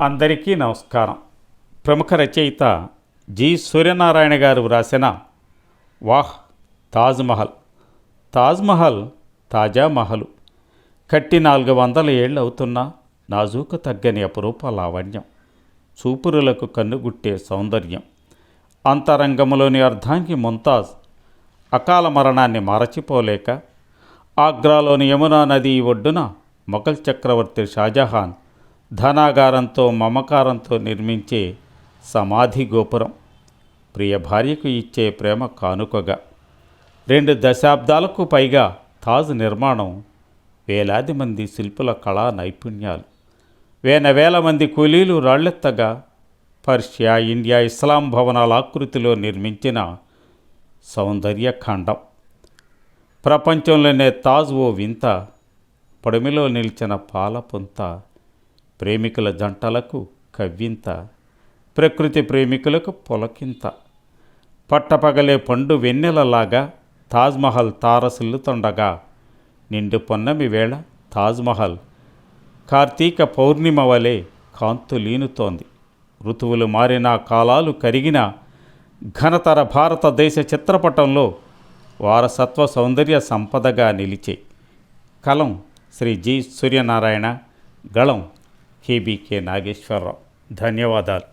అందరికీ నమస్కారం. ప్రముఖ రచయిత జి. సూర్యనారాయణ గారు వ్రాసిన వాహ్ తాజ్మహల్ తాజ్మహల్ తాజా మహలు కట్టి నాలుగు వందల ఏళ్ళు అవుతున్నా నాజూకు తగ్గని అపురూప లావణ్యం. చూపురులకు కన్నుగుట్టే సౌందర్యం. అంతరంగంలోని అర్ధాంగి ముంతాజ్ అకాల మరణాన్ని మరచిపోలేక ఆగ్రాలోని యమునా నది ఒడ్డున మొఘల్ చక్రవర్తి షాజహాన్ ధనాగారంతో మమకారంతో నిర్మించే సమాధి గోపురం ప్రియ భార్యకు ఇచ్చే ప్రేమ కానుకగా. రెండు దశాబ్దాలకు పైగా తాజ్ నిర్మాణం వేలాది మంది శిల్పుల కళా నైపుణ్యాలు. వేల వేల మంది కూలీలు రాళ్ళెత్తగా పర్షియా ఇండియా ఇస్లాం భవనాల ఆకృతిలో నిర్మించిన సౌందర్య ఖండం. ప్రపంచంలోనే తాజ్ ఓ వింత పొడమిలో నిలిచిన పాలపుంత ప్రేమికుల జంటలకు కవ్వింత ప్రకృతి ప్రేమికులకు పొలకింత. పట్టపగలే పండు వెన్నెలలాగా తాజ్మహల్ తారసిల్లుతుండగా నిండు పొన్నమి వేళ తాజ్మహల్ కార్తీక పౌర్ణిమ వలె కాంతులీనుతోంది ఋతువులు మారిన కాలాలు కరిగిన ఘనతర భారతదేశ చిత్రపటంలో వారసత్వ సౌందర్య సంపదగా నిలిచే. కలం శ్రీ జి సూర్యనారాయణ గళం కేబీకే నాగేశ్వరరావు ధన్యవాదాలు